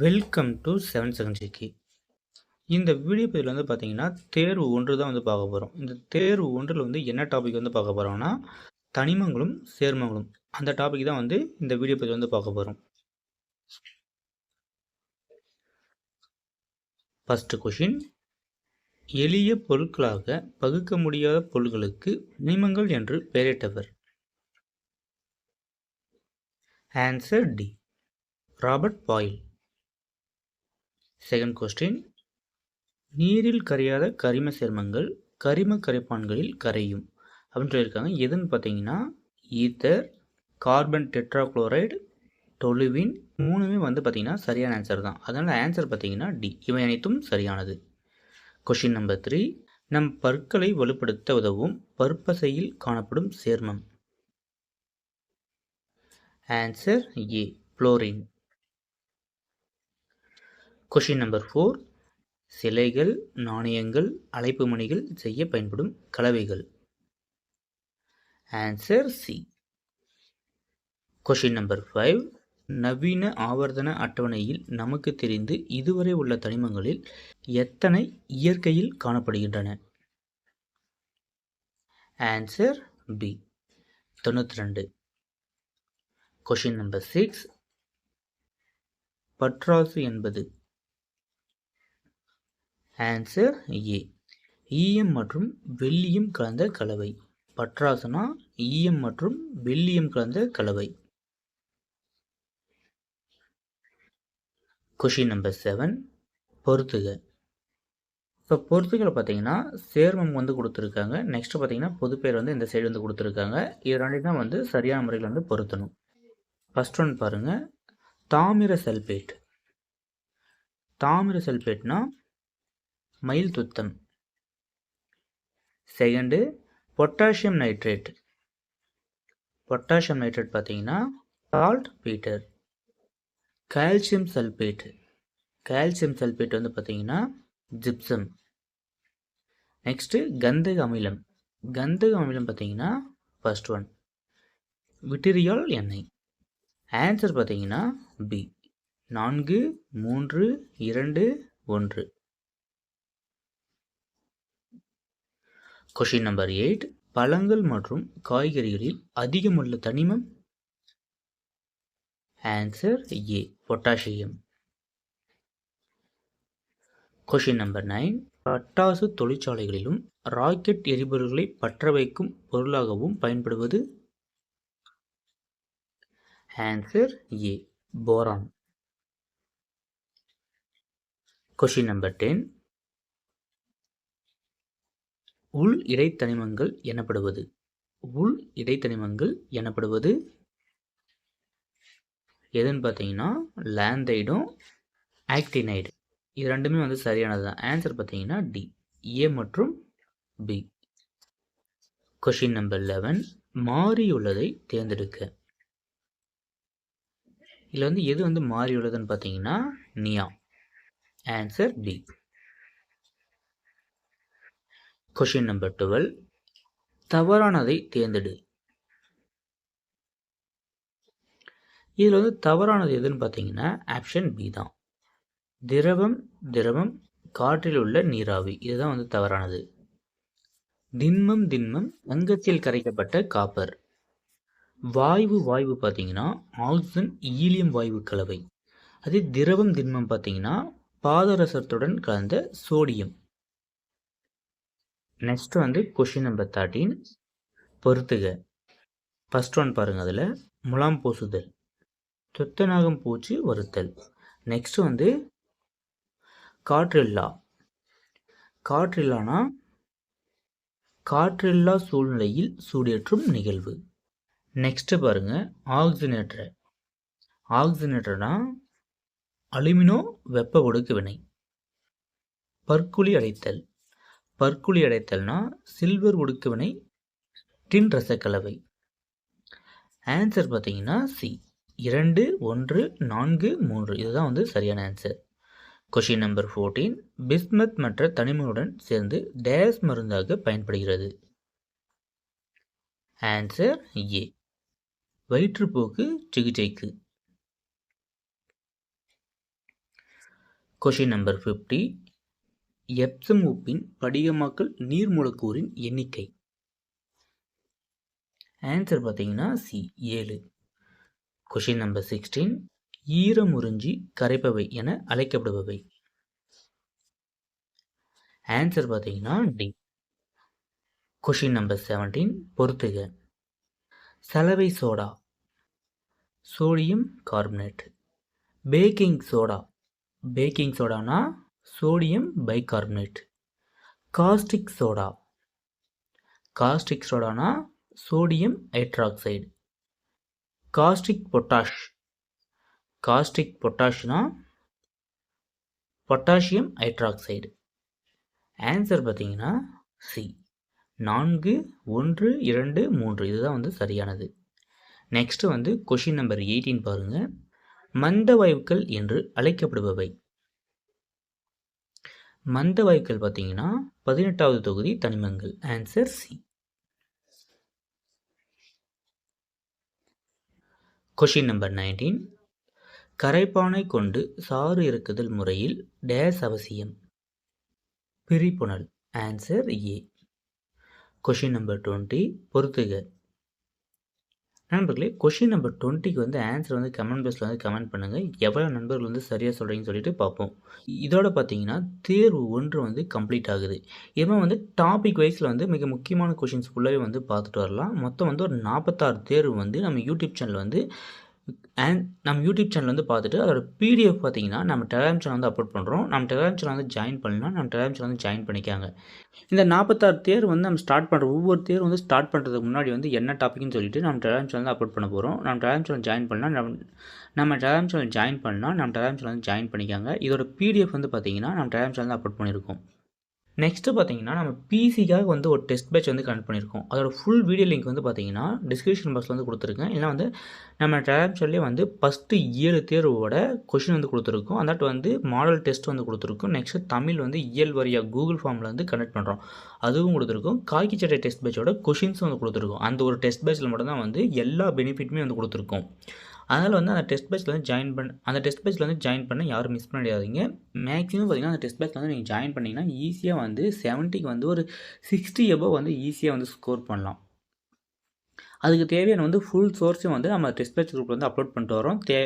Welcome to seven second GK இந்த video பதிவில் வந்து பார்த்தீங்கன்னா தேர்வு ஒன்று தான் வந்து பார்க்க போகிறோம் இந்த தேர்வு ஒன்றில் வந்து என்ன டாபிக் வந்து பார்க்க போகிறோம்னா தனிமங்களும் சேர்மங்களும். அந்த டாபிக் தான் வந்து இந்த வீடியோ பதிவில் வந்து பார்க்க போகிறோம் ஃபஸ்ட்டு கொஷின் எளிய பொருட்களாக பகுக்க முடியாத பொருள்களுக்கு தனிமங்கள் என்று பெயரிட்டவர். Answer D Robert Boyle second question நீரில் கரையாத கரிம சேர்மங்கள் கரிம கரைப்பான்களில் கரையும். அப்படின்னு சொல்லியிருக்காங்க. எதுன்னு பார்த்தீங்கன்னா ஈத்தர் கார்பன் டெட்ராக்ளோரைடு டொலுவின் மூணுமே வந்து பார்த்திங்கன்னா சரியான ஆன்சர் தான். அதனால் ஆன்சர் பார்த்தீங்கன்னா டி இவை அனைத்தும் சரியானது. கொஷின் நம்பர் த்ரீ நம் பற்களை வலுப்படுத்த உதவும் பற்பசையில் காணப்படும் சேர்மம். Answer A fluorine question number four சிலைகள் நாணயங்கள் அழைப்பு மணிகள் செய்ய பயன்படும் கலவைகள். Answer C question number five நவீன ஆவர்த்தன அட்டவணையில் நமக்கு தெரிந்து இதுவரை உள்ள தனிமங்களில் எத்தனை இயற்கையில் காணப்படுகின்றன? ஆன்சர் பி தொண்ணூற்றி ரெண்டு கொஷின் நம்பர் சிக்ஸ் பட்ராசு என்பது ஆன்சர் ஏ ஈயம் மற்றும் வெள்ளியம் கலந்த கலவை. பட்ராசனா ஈயம் மற்றும் வெள்ளியம் கலந்த கலவை. கொஷின் நம்பர் செவன் பொறுத்துக. இப்போ பொறுத்துகளை பார்த்தீங்கன்னா சேர்மம் வந்து கொடுத்துருக்காங்க. நெக்ஸ்ட் பார்த்தீங்கன்னா பொதுப்பேர் வந்து இந்த சைடு வந்து கொடுத்துருக்காங்க. இது ரெண்டு தான் வந்து சரியான முறையில் வந்து பொருத்தணும். ஃபஸ்ட் ஒன் பாருங்கள் தாமிர சல்பேட் தாமிர சல்பேட்னா மயில் துத்தம். Second potassium nitrate potassium nitrate பார்த்தீங்கன்னா saltpetre calcium sulphate calcium sulphate வந்து பார்த்தீங்கன்னா ஜிப்சம் நெக்ஸ்ட்டு கந்தக அமிலம். கந்தக அமிலம் பார்த்தீங்கன்னா ஃபர்ஸ்ட் ஒன் விட்டிரியால் எண்ணெய். ஆன்சர் பார்த்தீங்கன்னா பி நான்கு மூன்று இரண்டு ஒன்று. கொஷின் நம்பர் எயிட் பழங்கள் மற்றும் காய்கறிகளில் அதிகமுள்ள தனிமம்? Answer A potassium question number nine பட்டாசு தொழிற்சாலைகளிலும் ராக்கெட் எரிபொருள்களை பற்ற வைக்கும் பொருளாகவும் பயன்படுவது? Answer A boron question number ten உள் இடைத்தனிமங்கள் எனப்படுவது. உள் இடைத்தனிமங்கள் எனப்படுவது எதுன்னு பார்த்தீங்கன்னா லேந்தைடும் ஆக்டினைடு இது ரெண்டுமே வந்து சரியானது தான் ஆன்சர் பார்த்தீங்கன்னா டி ஏ மற்றும் பி கொஷின் நம்பர் லெவன் மாறியுள்ளதை தேர்ந்தெடுக்க. இதில் வந்து எது வந்து மாறியுள்ளதுன்னு பார்த்தீங்கன்னா நியா. Answer B question number twelve தவறானதை தேர்ந்தெடு. இதில் வந்து தவறானது எதுன்னு பார்த்தீங்கன்னா ஆப்ஷன் பி தான். திரவம் திரவம் காற்றில் உள்ள நீராவி. இதுதான் வந்து தவறானது. திண்மம் திண்மம் தங்கத்தில் கரைக்கப்பட்ட காப்பர். வாயு வாயு பார்த்தீங்கன்னா ஆக்சிஜன் ஈலியம் வாயு கலவை. அதே திரவம் திண்மம் பார்த்தீங்கன்னா பாதரசத்துடன் கலந்த சோடியம் நெக்ஸ்ட் வந்து கொஷின் நம்பர் தேர்ட்டீன் பொறுத்துக. ஃபஸ்ட் ஒன் பாருங்கள் அதில். முலாம் பூசுதல். துத்தநாகம் பூச்சி வருத்தல். நெக்ஸ்ட் வந்து காற்றில்லா. காற்றில்லானா காற்றில்லா சூழ்நிலையில் சூடேற்றும் நிகழ்வு. நெக்ஸ்ட்டு பாருங்கள் ஆக்சினேட்டர் ஆக்சினேட்டர்னா அலுமினோ வெப்ப ஒடுக்கு வினை பற்குழி அடைத்தல். பற்குழி அடைத்தல்னா சில்வர் ஒடுக்குவினை டின் ரசக்கலவை. ஆன்சர் பார்த்தீங்கன்னா சி இரண்டு ஒன்று நான்கு மூன்று. இதுதான் வந்து சரியான answer question number fourteen bismuth மற்ற தனிமனுடன் சேர்ந்து டேஸ் மருந்தாக பயன்படுகிறது. ஆன்சர் ஏ வயிற்றுப்போக்கு சிகிச்சைக்கு. கொஷின் நம்பர் ஃபிஃப்டி எப்சம் உப்பின் படிகமாக்கல் நீர் மூலக்கூறின் எண்ணிக்கை. ஆன்சர் பார்த்தீங்கன்னா சி ஏழு. கொஷின் நம்பர் சிக்ஸ்டீன் ஈரமுறிஞ்சி கரைப்பவை என அழைக்கப்படுபவை. ஆன்சர் பார்த்தீங்கன்னா டி கொஷின் நம்பர் செவன்டீன் பொறுத்துக. சலவை soda sodium carbonate baking soda baking சோடானா sodium bicarbonate caustic soda. Caustic சோடானா sodium hydroxide. Caustic potash. Caustic பொட்டாஷ்னா potassium hydroxide. Answer பார்த்தீங்கன்னா சி. நான்கு ஒன்று இரண்டு மூன்று. இதுதான் வந்து சரியானது. நெக்ஸ்ட்டு வந்து கொஷின் நம்பர் எயிட்டீன் பாருங்கள் மந்த வாயுக்கள் என்று அழைக்கப்படுபவை. மந்த வாயுக்கள் பார்த்தீங்கன்னா பதினெட்டாவது தொகுதி தனிமங்கள். Answer C question number nineteen கரைப்பானை கொண்டு சாறு இருக்குதல் முறையில் டேஸ் அவசியம். பிரிப்புணல் answer A question number twenty பொறுத்துக. நண்பர்களே கொஷின் நம்பர் டுவெண்ட்டிக்கு வந்து ஆன்சர் வந்து கமெண்ட் பாக்ஸில் வந்து கமெண்ட் பண்ணுங்கள் எவ்வளோ நண்பர்கள் வந்து சரியாக சொல்கிறீங்கன்னு சொல்லிட்டு பார்ப்போம். இதோட பார்த்தீங்கன்னா தேர்வு ஒன்று வந்து கம்ப்ளீட் ஆகுது. இதுமாதிரி வந்து டாபிக் வைஸில் வந்து மிக முக்கியமான கொஷின்ஸ் ஃபுல்லாகவே வந்து பார்த்துட்டு வரலாம். மொத்தம் வந்து ஒரு நாற்பத்தாறு தேர்வு வந்து நம்ம யூடியூப் சேனல் வந்து அண்ட் நம்ம யூடியூப் சேனல் வந்து பார்த்துட்டு அதோட பிடிஎஃப் பார்த்தீங்கன்னா நம்ம டெலாம் சேனல் வந்து அப்லோட் பண்ணுறோம் நம்ம டெலாம் சேனல் வந்து ஜாயின் பண்ணலாம் நம்ம டெலாம் சேனல் வந்து ஜாயின் பண்ணிக்காங்க. இந்த நாற்பத்தாறு தேர் வந்து நம்ம ஸ்டார்ட் பண்ணுற ஒவ்வொரு தேர் வந்து ஸ்டார்ட் பண்ணுறதுக்கு முன்னாடி வந்து என்ன டாப்பிக்னு சொல்லிட்டு நம்ம டெலாம் சேனல் அப்லோட் பண்ண போகிறோம் நம்ம டெலாம் சேனல் ஜாயின் பண்ணலாம் நம்ம நம்ம டெலாம் சேனல் ஜாயின் பண்ணலாம் நம்ம டெலாம் சேனல் வந்து ஜாயின் பண்ணிக்காங்க. இதோட பிடிஎஃப் வந்து பார்த்தீங்கன்னா நம்ம டெலாம் சேனல் அப்லோட் பண்ணியிருக்கோம். நெக்ஸ்ட்டு பார்த்தீங்கன்னா நம்ம பிசிக்காக வந்து ஒரு டெஸ்ட் பேட்ச் வந்து கனெக்ட் பண்ணியிருக்கோம். அதோட ஃபுல் வீடியோ லிங்க் வந்து பார்த்தீங்கன்னா டிஸ்கிரிப்ஷன் பாக்ஸில் வந்து கொடுத்துருக்கேன். இல்லை வந்து நம்ம டேரப்ஷன்லேயே வந்து ஃபஸ்ட்டு ஏழு தேர்வோட கொஷின் வந்து கொடுத்துருக்கோம். அந்தாட்டு வந்து மாடல் டெஸ்ட் வந்து கொடுத்துருக்கோம். நெக்ஸ்ட்டு தமிழ் வந்து இயல் வரியாக கூகுள் ஃபார்மில் வந்து கனெக்ட் பண்ணுறோம் அதுவும் கொடுத்துருக்கோம். காக்கி சட்டை டெஸ்ட் பேட்சோட கொஷின்ஸும் வந்து கொடுத்துருக்கோம். அந்த ஒரு டெஸ்ட் பேட்சில் மட்டும்தான் வந்து எல்லா பெனிஃபிட்டுமே வந்து கொடுத்துருக்கோம். அதனால் வந்து அந்த டெஸ்ட் பேட்சில் வந்து ஜாயின் பண்ண அந்த டெஸ்ட் பேட்சில் வந்து ஜாயின் பண்ண யாரும் மிஸ் பண்ணிடாதீங்க மேக்ஸிமம் பார்த்திங்கன்னா அந்த டெஸ்ட் பேட்சில் வந்து நீங்கள் ஜாயின் பண்ணிங்கன்னா ஈஸியாக வந்து செவன்ட்டிக்கு வந்து ஒரு சிக்ஸ்டி எபோவ் வந்து ஈஸியாக வந்து ஸ்கோர் பண்ணலாம். அதுக்கு தேவையான வந்து ஃபுல் சோர்ஸும் வந்து நம்ம டெஸ்ட் பேட்ச் குரூப்பில் வந்து அப்லோட் பண்ணிட்டு வரோம் தே